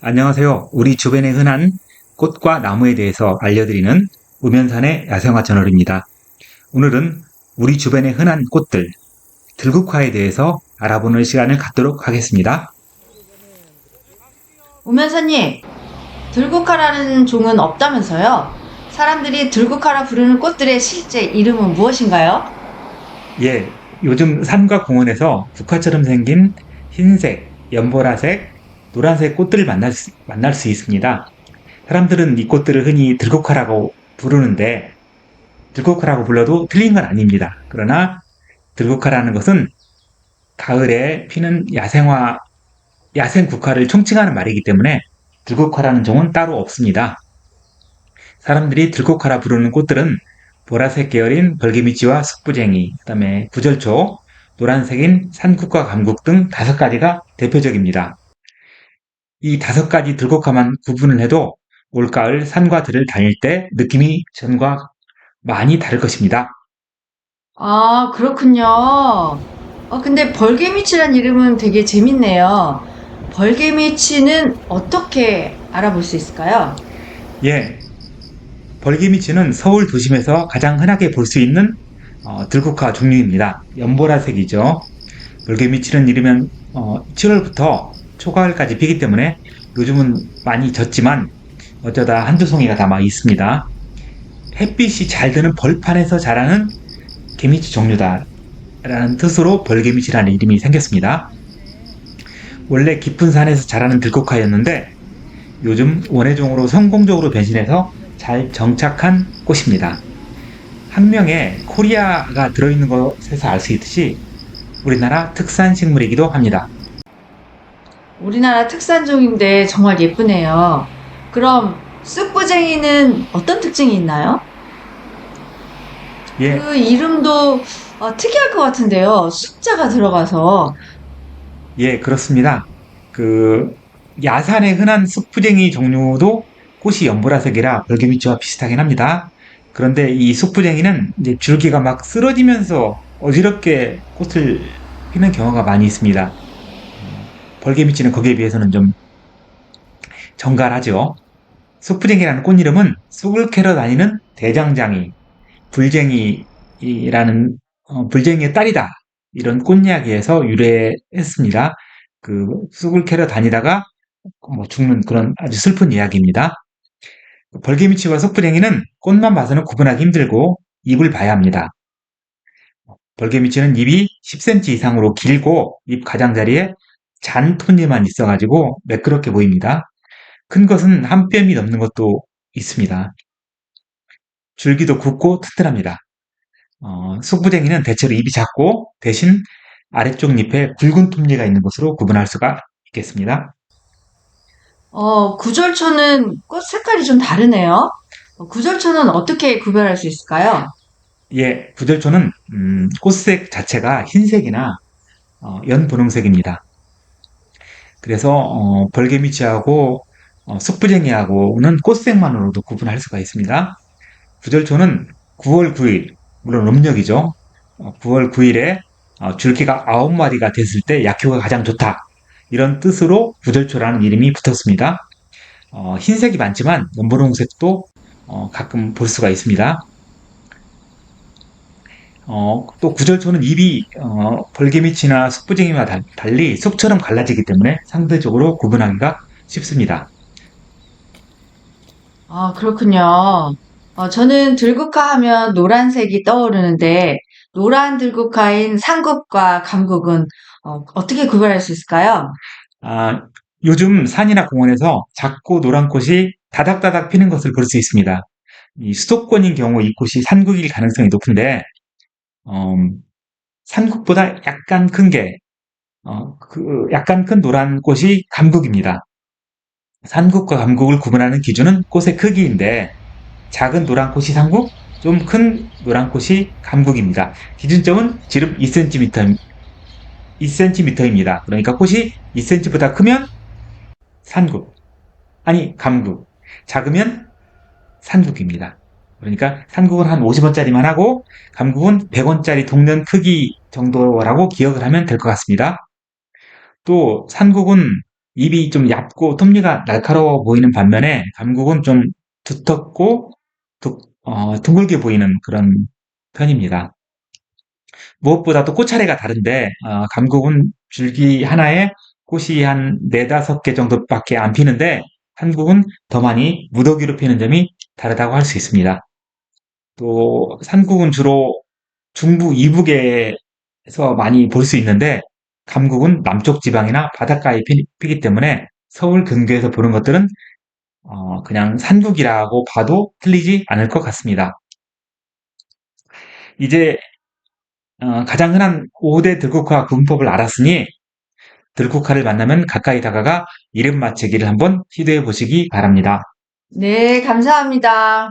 안녕하세요. 우리 주변에 흔한 꽃과 나무에 대해서 알려드리는 우면산의 야생화 채널입니다. 오늘은 우리 주변에 흔한 꽃들, 들국화에 대해서 알아보는 시간을 갖도록 하겠습니다. 우면사님, 들국화라는 종은 없다면서요? 사람들이 들국화라 부르는 꽃들의 실제 이름은 무엇인가요? 예, 요즘 산과 공원에서 국화처럼 생긴 흰색, 연보라색, 노란색 꽃들을 만날 수, 만날 수 있습니다. 사람들은 이 꽃들을 흔히 들국화라고 부르는데 들국화라고 불러도 틀린 건 아닙니다. 그러나 들국화라는 것은 가을에 피는 야생화, 야생 국화를 총칭하는 말이기 때문에 들국화라는 종은 따로 없습니다. 사람들이 들국화라 부르는 꽃들은 보라색 계열인 벌개미치와 숙부쟁이, 그 다음에 구절초, 노란색인 산국과 감국 등 다섯 가지가 대표적입니다. 이 다섯 가지 들국화만 구분을 해도 올가을 산과 들을 다닐 때 느낌이 전과 많이 다를 것입니다. 아, 그렇군요. 어, 근데 벌개미치란 이름은 되게 재밌네요. 벌개미치는 어떻게 알아볼 수 있을까요? 예, 벌개미치는 서울 도심에서 가장 흔하게 볼 수 있는 어, 들국화 종류입니다. 연보라색이죠. 벌개미치는 이르면 어, 7월부터 초가을까지 피기 때문에 요즘은 많이 졌지만 어쩌다 한두 송이가 남아 있습니다. 햇빛이 잘 드는 벌판에서 자라는 개미치 종류다. 라는 뜻으로 벌개미치라는 이름이 생겼습니다. 원래 깊은 산에서 자라는 들국화였는데 요즘 원예종으로 성공적으로 변신해서 잘 정착한 꽃입니다. 학명에 코리아가 들어있는 것에서 알 수 있듯이 우리나라 특산 식물이기도 합니다. 우리나라 특산종인데 정말 예쁘네요. 그럼 쑥부쟁이는 어떤 특징이 있나요? 예, 그 이름도 어, 특이할 것 같은데요. 숫자가 들어가서. 예, 그렇습니다. 그 야산에 흔한 쑥부쟁이 종류도 꽃이 연보라색이라 벌개미치와 비슷하긴 합니다. 그런데 이 쑥부쟁이는 이제 줄기가 막 쓰러지면서 어지럽게 꽃을 피는 경우가 많이 있습니다. 벌개미치는 거기에 비해서는 좀 정갈하죠. 쑥부쟁이라는 꽃 이름은 쑥을 캐러 다니는 대장장이, 불쟁이라는 어, 불쟁이의 딸이다. 이런 꽃 이야기에서 유래했습니다. 그 쑥을 캐러 다니다가 뭐 죽는 그런 아주 슬픈 이야기입니다. 벌개미치와 쑥부쟁이는 꽃만 봐서는 구분하기 힘들고 잎을 봐야 합니다. 벌개미치는 잎이 10cm 이상으로 길고 잎 가장자리에 잔톱니만 있어가지고 매끄럽게 보입니다. 큰 것은 한 뼘이 넘는 것도 있습니다. 줄기도 굵고 튼튼합니다. 어, 쑥부쟁이는 대체로 잎이 작고 대신 아래쪽 잎에 굵은 톱니가 있는 것으로 구분할 수가 있겠습니다. 어, 구절초는 꽃 색깔이 좀 다르네요. 어, 구절초는 어떻게 구별할 수 있을까요? 예, 구절초는 음, 꽃색 자체가 흰색이나 어, 연분홍색입니다. 그래서 어, 벌개미치하고 어, 쑥부쟁이하고는 꽃색만으로도 구분할 수가 있습니다. 구절초는 9월 9일, 물론 음력이죠. 어, 9월 9일에 줄기가 9마리가 됐을 때 약효가 가장 좋다. 이런 뜻으로 구절초라는 이름이 붙었습니다. 어, 흰색이 많지만 연분홍색도 어, 가끔 볼 수가 있습니다. 어, 또 구절초는 잎이 어, 벌개미치나 쑥부쟁이와 달- 달리 쑥처럼 갈라지기 때문에 상대적으로 구분하기가 쉽습니다. 아, 그렇군요. 어, 저는 들국화 하면 노란색이 떠오르는데, 노란 들국화인 상국과 감국은 어, 어떻게 구별할 수 있을까요? 아, 요즘 산이나 공원에서 작고 노란 꽃이 다닥다닥 피는 것을 볼 수 있습니다. 이 수도권인 경우 이 꽃이 산국일 가능성이 높은데, 음, 산국보다 약간 큰 게, 어, 그 약간 큰 노란 꽃이 감국입니다. 산국과 감국을 구분하는 기준은 꽃의 크기인데, 작은 노란 꽃이 산국, 좀 큰 노란 꽃이 감국입니다. 기준점은 지름 2cm, 2cm입니다. 그러니까 꽃이 2cm보다 크면 산국, 아니 감국, 작으면 산국입니다. 그러니까 산국은 한 50원짜리만 하고 감국은 100원짜리 동전 크기 정도라고 기억을 하면 될 것 같습니다. 또 산국은 입이 좀 얇고 톱니가 날카로워 보이는 반면에 감국은 좀 두텁고 두, 어, 둥글게 보이는 그런 편입니다. 무엇보다도 꽃차례가 다른데 어, 감국은 줄기 하나에 꽃이 한 네다섯 개 정도밖에 안 피는데 한국은 더 많이 무더기로 피는 점이 다르다고 할 수 있습니다. 또 산국은 주로 중부 이북에서 많이 볼 수 있는데 감국은 남쪽 지방이나 바닷가에 피, 기 때문에 서울 근교에서 보는 것들은 어, 그냥 산국이라고 봐도 틀리지 않을 것 같습니다. 이제 어, 가장 흔한 5대 들국화 구분법을 알았으니 들국화를 만나면 가까이 다가가 이름 맞추기를 한번 시도해 보시기 바랍니다. 네, 감사합니다.